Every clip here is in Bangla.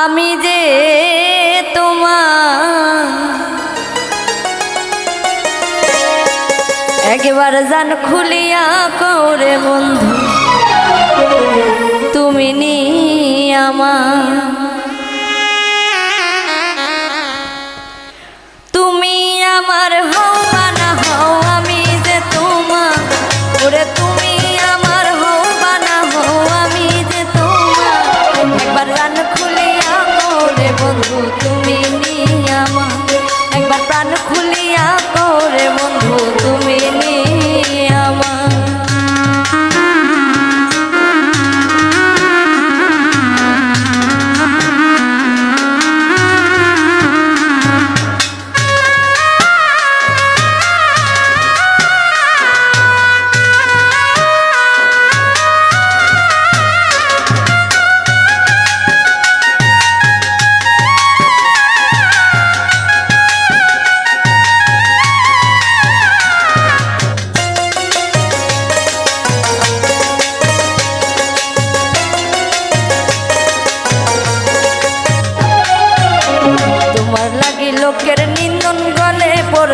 আমি যে তোমার একবার জান খুলিয়া করে বন্ধু তুমি নি আমার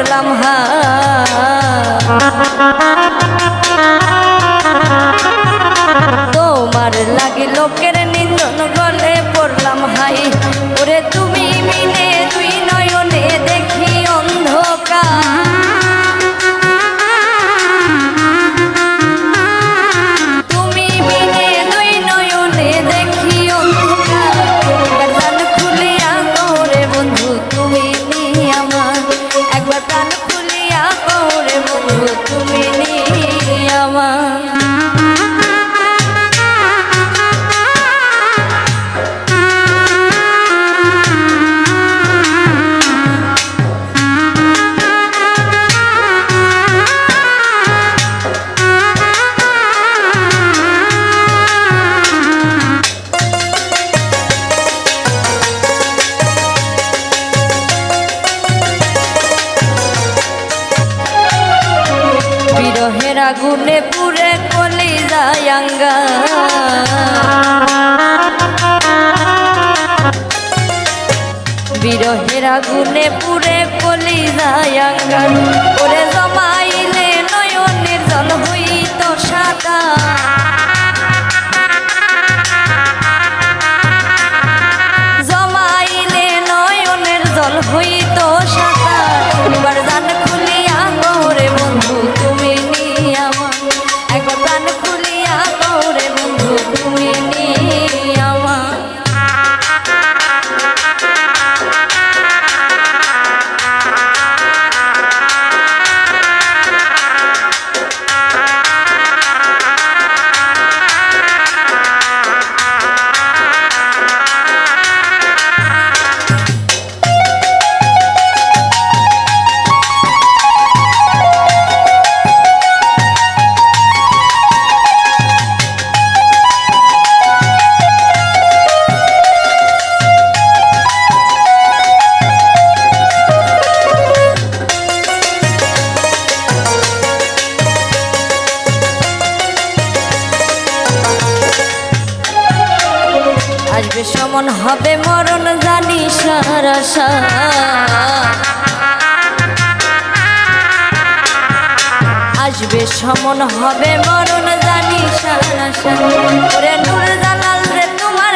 গলে তোমার লাগে লোকের নিন্দন গলে পড়লাম হাই। ওরে তুমি মিলে বিরহের আগুনে পুরে কলি যায়াঙ্গা বিরহের আগুনে পুরে কলি যায়াঙ্গা ওরে জমাইলে নয়নের জল হইত সাদা। একবার প্রাণ কেমন হবে মরণ জানি সারা আসবে সমন হবে মরণ জানি সারা সারে। রে, তোমার রে, তোমার